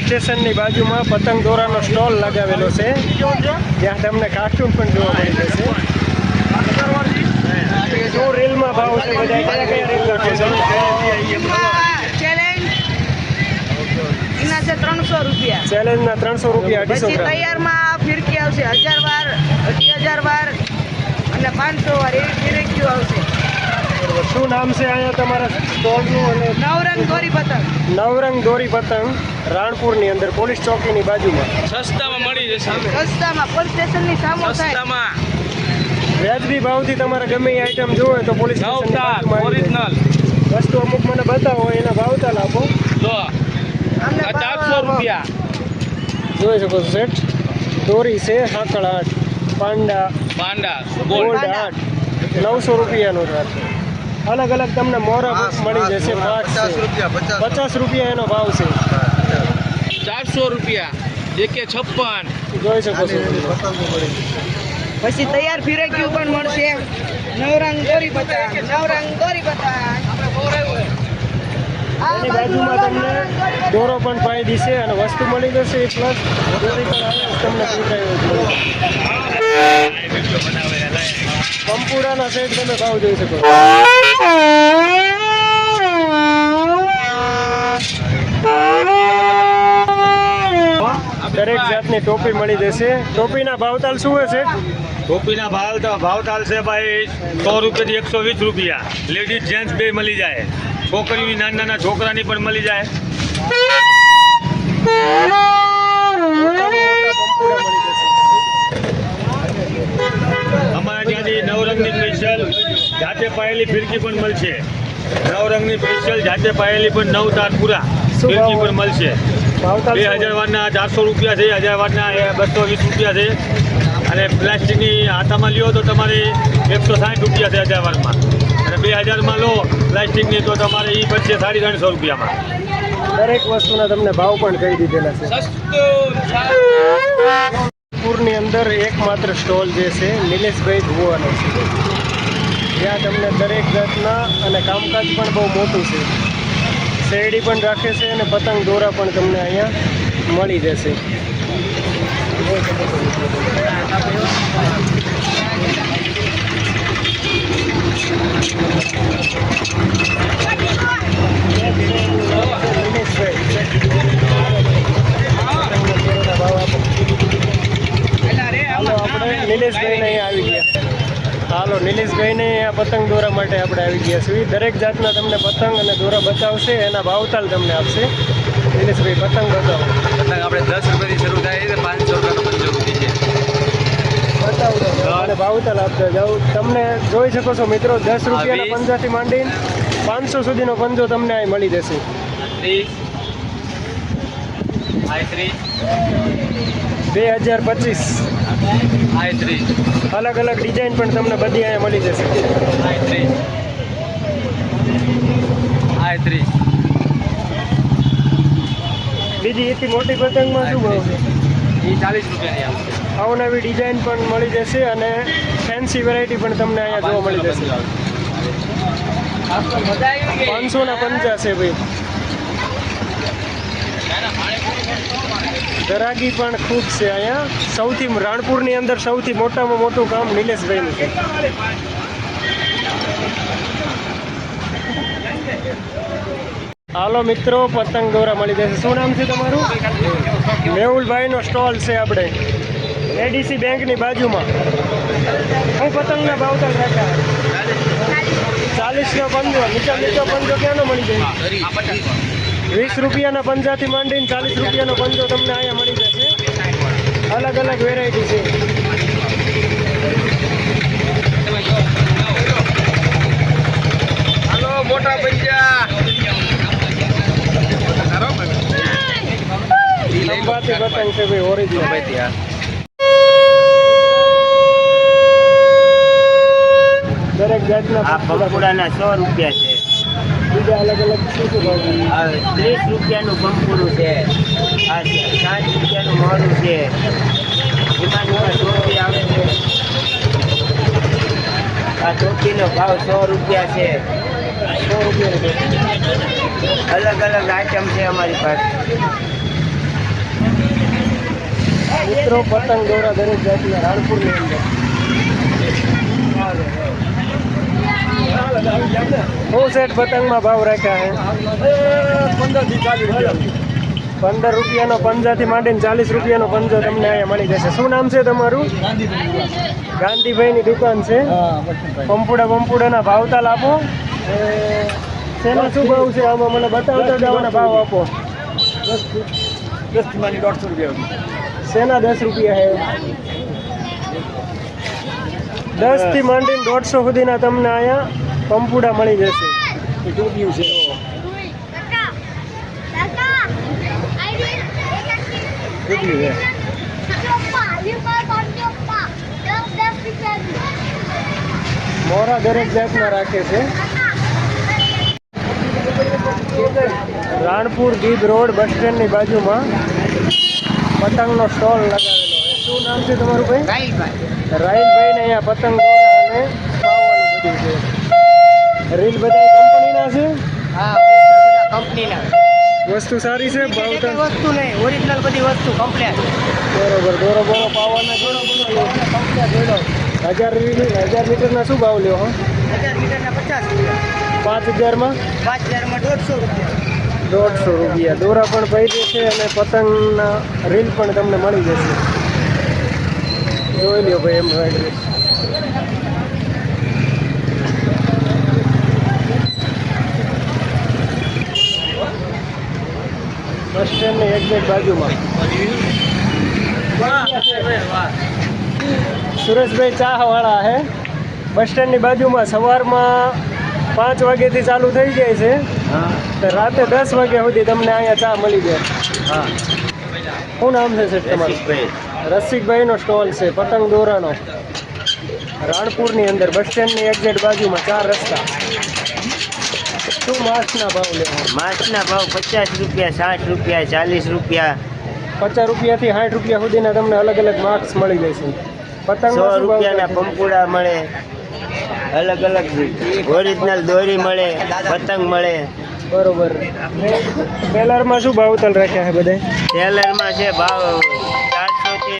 Police સ્ટેશનની બાજુમાં પતંગ દોરાનો સ્ટોલ લગાવેલો છે. જ્યાં તમને કાર્ટૂન પણ જોવા મળી જશે. રીલમાં ભાવ છે બધા કયા રીલ ત્રણસો રૂપિયા. ચેલેન્જના ત્રણસો રૂપિયા અઢીસો ગ્રામ. ફિરકી આવશે. હજાર વાર અઢી હજાર વાર અને પાંચસો વાર એવી ફિરકીઓ આવશે. બરોબર. શું નામ છે અહીંયા તમારા સ્ટોલનું અને નવરંગ દોરી પતંગ. નવરંગ દોરી પતંગ રાણપુરની અંદર પોલીસ ચોકીની બાજુમાં. સસ્તામાં મળી જશે સસ્તામાં પોલીસ સ્ટેશનની સામો થાય સસ્તામાં. વ્યાજબી ભાવથી તમારે ગમે એ આઈટમ જોવે તો પોલીસ ઓરિજિનલ વસ્તુ અમુક મને બતાવો એના ભાવતાલ આપો. જો ચારસો રૂપિયા. જોઈ શકો છો સેટ દોરી છે હાકળ આઠ પાંડા પાંડા ગોલ્ડ ગોલ્ડ આઠ. નવસો રૂપિયાનો છે. અલગ અલગ તમને મોરા મળી જશે પાંચ પચાસ રૂપિયા એનો ભાવ છે. ચારસો રૂપિયા. એકે કે છપ્પન. જોઈ શકો છો. પછી તૈયાર ફિરકીઓ પણ મળશે. નવરંગ દોરી બતા નવરંગ દોરી બતા એની બાજુમાં તમને દોરો પણ પાઈ દીશે અને વસ્તુ મળી જશે એ પ્લસ દોરી પણ આવે તમને પૂછાયો કંપુડાના સેટ તમે ભાવ જોઈ શકો. દરેક જાતની ટોપી મળી જશે. ટોપીના ભાવતાલ શું હશે ટોપીના ભાવ ભાવતાલ છે ભાઈ સો રૂપિયાથી એકસો વીસ રૂપિયા. લેડીઝ જેન્ટ્સ બે મળી જાય. છોકરીઓની નાના નાના છોકરાની પણ મળી જાય મોટા કંપુડા મળી જશે અમારા ત્યાંથી નવરંગની સ્પેશિયલ જાતે પાયેલી ફિરકી પણ મળશે. નવરંગની સ્પેશિયલ જાતે પાયેલી પણ નવ તાર પૂરા. ફિરકી પણ મળશે. બે? હજાર વારના ચારસો રૂપિયા છે હજાર વારના બસો વીસ રૂપિયા છે. અને પ્લાસ્ટિકની હાથામાં લ્યો તો તમારે એકસો સાઠ રૂપિયા છે હજાર વારમાં. અને બે હજારમાં લો પ્લાસ્ટિકની તો તમારે એ પડશે સાડી ત્રણસો રૂપિયામાં. દરેક વસ્તુના તમને ભાવ પણ કહી દીધેલા છે. પૂરની અંદર એકમાત્ર સ્ટોલ જે છે નિલેશભાઈ ધુવાનો છે. જ્યાં તમને દરેક જાતના અને કામકાજ પણ બહુ મોટું છે. શેરડી પણ રાખે છે અને પતંગ દોરા પણ તમને અહીંયા મળી જશે. હાલો આપણે નિલેશભાઈને અહીંયા આવી ગયા હાલો નિલેશભાઈને પતંગ દોરા માટે આપણે આવી ગયા છીએ. દરેક જાતના તમને પતંગ અને દોરા બતાવશે એના ભાવતાલ તમને આપશે. દિનેશભાઈ પતંગ બતાવો. પતંગ આપણે દસ રૂપિયાથી શરૂ થાય છે પાંચસો રૂપિયાનો પંચો રૂપિયા છે. બતાવો અને ભાવતાલ આપતા જાઉં તમને જોઈ શકો છો મિત્રો દસ રૂપિયાના. પંજાથી માંડીને પાંચસો સુધીનો પંજો તમને અહીં મળી જશે. બે હજાર પચીસ. આયત્રીસ અલગ અલગ ડિઝાઇન પણ તમને બધી અહીંયા મળી જશે. આયત્રીસ આયત્રીસ બીજી એથી મોટી પતંગમાં શું ભાવ છે? એ ચાલીસ રૂપિયાની આવશે અવનવી ડિઝાઇન પણ મળી જશે અને ફેન્સી વેરાયટી પણ તમને અહીંયા જોવા મળી જશે. પાંચસો ને પંચાસ છે ભાઈ. ગરાગી પણ ખૂબ છે અહીંયા. સૌથી રાણપુરની અંદર સૌથી મોટામાં મોટું કામ નિલેશભાઈનું છે. હાલો મિત્રો, પતંગ દોરા મળી જશે. શું નામ છે તમારું? મેહુલભાઈનો સ્ટોલ છે આપણે. એડીસી બેંકની બાજુમાં. હું પતંગના ભાવતાલ રાખ્યા ચાલીસનો પંદર નીચો નીચો પંદર ક્યાંનો મળી જાય? વીસ રૂપિયાના પંજાથી માંડીને ચાલીસ રૂપિયાનો પંજો તમને અહીંયા મળી જશે. અલગ અલગ વેરાયટી છે. હાલો મોટા પંજા. લંબાથી પતંગ છે ભાઈ ઓરિજિનલ દરેક જાતના આ પંપુડાના સો રૂપિયા છે. બીજા અલગ અલગ શું શું ભાવ આ ત્રીસ રૂપિયાનું પંપુડું છે. આ સાઠ રૂપિયાનું મોડું છે. એમાં ટોપી આવે છે. આ ટોપીનો ભાવ સો રૂપિયા છે. સો રૂપિયા અલગ અલગ આઈટમ છે અમારી પાસે. મિત્રો પતંગ દોરા દરેક જાતિના રાણપુરની અંદર. હું સેટ પતંગમાં ભાવ રાખ્યા છે. પંદરથી ચાલીસ પંદર રૂપિયાનો પંજાથી માંડીને ચાલીસ રૂપિયાનો પંજો તમને અહીંયા મળી જશે. શું નામ છે તમારું? ગાંધીભાઈની દુકાન છે. પંપુડા પંપુડાના ભાવતાલ આપો. શેના શું ભાવ છે? આમાં મને બતાવતા જવાના ભાવ આપો. દસ દસ દોઢસો રૂપિયા શેના દસ રૂપિયા છે? દસથી માંડીને દોઢસો સુધીના તમને અહીંયા પંપુડા મળી જશે. છે? મોરા દરેક જાતના રાખે છે. રાણપુર ગીધ રોડ બસ સ્ટેન્ડની બાજુમાં પતંગનો સ્ટોલ લગાવેલો શું નામ છે તમારું ભાઈ? રાહિલભાઈ. ને અહીંયા પતંગ દોરા અને પાવાનું બધું છે. રીલ બધા કંપનીના છે? હા બધા કંપનીના. વસ્તુ સારી છે? ભાવ વસ્તુ નહીં. ઓરિજિનલ બધી વસ્તુ કમ્પ્લેટ બરોબર દોરો બોરો પાવાના દોરો બોરો હજાર લી- હજાર લીટરના શું ભાવ લ્યો હો? હજાર મીટરના પચાસ રૂપિયા. પાંચ હજારમાં? પાંચ હજારમાં દોઢસો રૂપિયા. દોઢસો રૂપિયા. દોરા પણ પડી છે અને પતંગના રીલ પણ તમને મળી જશે. જોઈ લ્યો ભાઈ એમ્બ્રોઈડરી બસ સ્ટેન્ડની એક્ઝેક્ટ બાજુમાં સુરેશભાઈ ચાવાળા હે. છે બસ સ્ટેન્ડની બાજુમાં સવારમાં પાંચ વાગ્યાથી ચાલુ થઈ જાય છે. તો રાતે દસ વાગ્યા સુધી તમને અહીંયા ચા મળી જાય. શું નામ છે સર તમારું? રસિકભાઈનો સ્ટોલ છે પતંગ દોરાનો. રાણપુરની અંદર બસ સ્ટેન્ડની એક્ઝેટ બાજુમાં ચાર રસ્તા. શું માસના ભાવ લેવા માછના ભાવ પચાસ રૂપિયા સાઠ રૂપિયા ચાલીસ રૂપિયા. પચાસ રૂપિયાથી સાઠ રૂપિયા સુધીના તમને અલગ અલગ માર્ક્સ મળી જશે. પતંગ સો રૂપિયાના પંપુડા મળે અલગ અલગ ઓરિજિનલ દોરી મળે પતંગ મળે. બરોબર. ટેલરમાં શું ભાવતાલ રાખ્યા છે બધે ટેલરમાં છે ભાવ